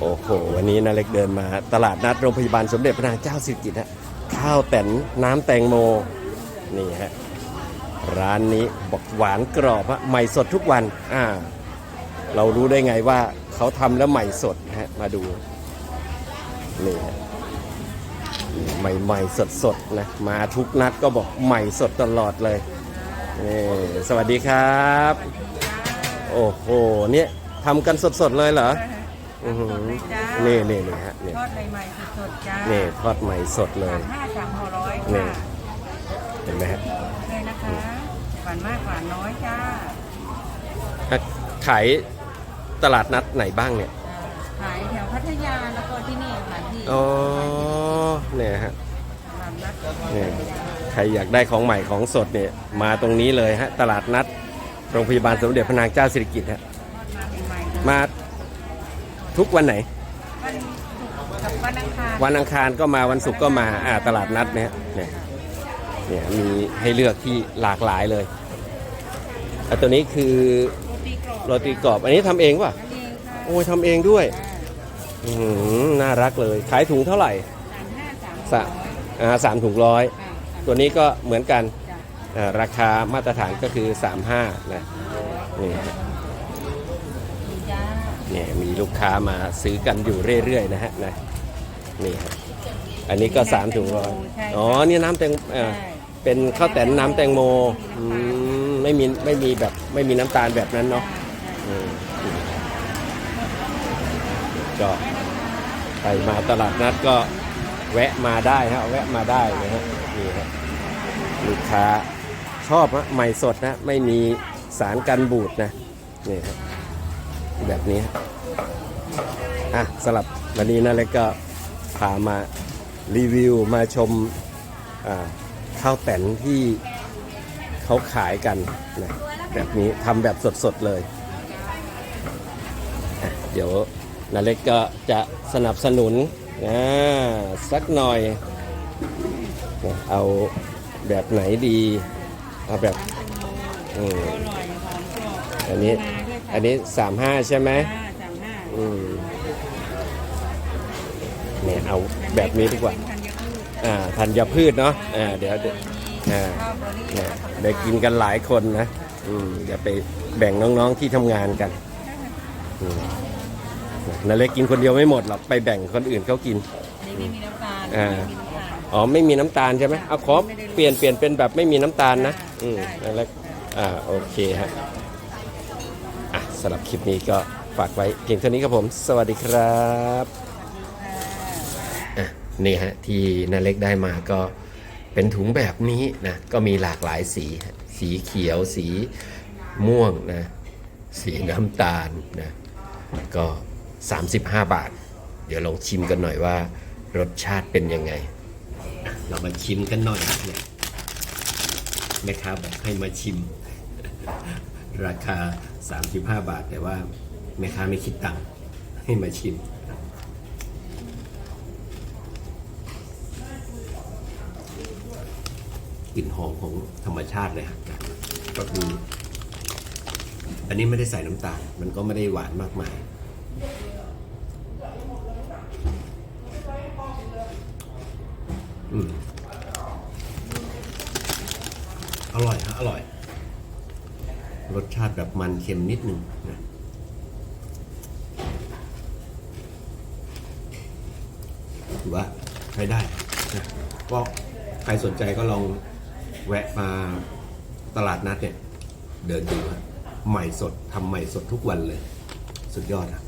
โอ้โห วันนี้นาเล็กเดินมา ตลาดนัดโรงพยาบาลสมเด็จพระนางเจ้าสิริกิติ์ฮะข้าวแต่นน้ำแตงโม นี่ฮะ ร้านนี้บอกหวานกรอบฮะใหม่สดทุกวัน อ่า เรารู้ได้ไงว่าเขาทำแล้วใหม่สดฮะ มาดู นี่ฮะใหม่ๆสดๆนะ มาทุกนัดก็บอกใหม่สดตลอดเลยนี่สวัสดีครับ โอ้โห เนี่ยทำกันสดๆเลยเหรอ อื้อหือจ้านี่นี่นี่ฮะนี่ทอดใหม่ๆสดๆจ้านี่ทอดใหม่สดเลยสามห้าสามห่อร้อยนี่ ค่ะเห็นไหมฮะเลยนะคะหวานมากหวานน้อยจ้าอะขายตลาดนัดไหนบ้างเนี่ยขายแถวพัทยาแล้วก็ที่นี่ค่ะที่อ๋อ เนี่ยฮะ ตลาดนัดเนี่ยใครอยากได้ของใหม่ของสดเนี่ย มาตรงนี้เลยฮะ ตลาดนัด โรงพยาบาลสมเด็จพระนางเจ้าสิริกิติ์ฮะ ทอดมาใหม่ๆเลยมา ทุกวันไหน วันศุกร์กับวันอังคารวันอังคารก็มาวันศุกร์ก็มาอ่าตลาดนัดเนี่ยเนี่ยเนี่ยมีให้เลือกที่หลากหลายเลยอันตัวนี้คือโรตีกรอบโรตีกรอบ อันนี้ทำเองป่ะอันนี้ค่ะโอ้ยทำเองด้วย อืมน่ารักเลย ขายถุงเท่าไหร่สามห้าสามสะอ่าสามถุงร้อย ค่ะตัวนี้ก็เหมือนกัน จ้ะอ่าราคามาตรฐานก็คือ 35นะนี่ฮะดีจ้า เนี่ยมีลูกค้ามาซื้อกันอยู่เรื่อย ๆ นะฮะนะนี่ฮะอันนี้ก็3ถุงร้อยอ๋อนี่น้ำแตงเอ่อใช่เป็นข้าวแต่นน้ำแตงโมอืมไม่มีไม่มีแบบไม่มีน้ำตาลแบบนั้นเนาะอืมอืมก็ใครมาตลาดนัดก็แวะมาได้ฮะแวะมาได้นะฮะนี่ฮะลูกค้าชอบฮะใหม่สดนะไม่มีสารกันบูดนะนี่ฮะ แบบนี้ อะสลับวันนี้นะแล้วก็พามารีวิวมาชมข้าวแตนที่เขาขายกันนะแบบนี้ทำแบบสดๆเลย เดี๋ยวนาเล็กก็จะสนับสนุนนะสักหน่อย เอาแบบไหนดี เอาแบบ อืมอันนี้ อันนี้สามห้าใช่ไหมห้าสามห้าอืมเนี่ยเอาแบบนี้ดีกว่า เป็นธัญพืชอ่าธัญพืชเนาะอ่าเดี๋ยวเดี๋ยวอ่า ข้าวเบอร์รี่เนี่ยได้กินกันหลายคนนะ อืมอย่าไปแบ่งน้องๆที่ทำงานกันอืมนาเล็กกินคนเดียวไม่หมดหรอก ไปแบ่งคนอื่นเขากินนี่ไม่มีน้ำตาลอ่า ไม่มีน้ำตาล อ๋อ ไม่มีน้ำตาลใช่ไหมเอาขอเปลี่ยนเปลี่ยนเป็นแบบไม่มีน้ำตาลนะ อืมนาเล็กอ่า โอเคฮะอะ สำหรับคลิปนี้ก็ฝากไว้เพียงเท่านี้ครับผม สวัสดีครับอะนี่ฮะที่นาเล็กได้มาก็เป็นถุงแบบนี้นะก็มีหลากหลายสีฮะสีเขียวสีม่วงนะสีน้ำตาลนะก็ 35 บาท เดี๋ยวลองชิมกันหน่อยว่า รสชาติเป็นยังไงอะเรามาชิมกันหน่อยเนี่ยแม่ค้าบอกให้มาชิม ราคา 35 บาท แต่ว่าแม่ค้าไม่คิดตังค์ให้มาชิม กลิ่นหอมของธรรมชาติเลยครับก็คืออันนี้ไม่ได้ใส่น้ำตาล มันก็ไม่ได้หวานมากมายอืมอร่อยฮะอร่อย รสชาติแบบมันเค็มนิดนึงนะถือว่าใช้ได้นะก็ใครสนใจก็ลองแวะมาตลาดนัดเนี่ย เดินดูฮะใหม่สดทำใหม่สดทุกวันเลย สุดยอดครับ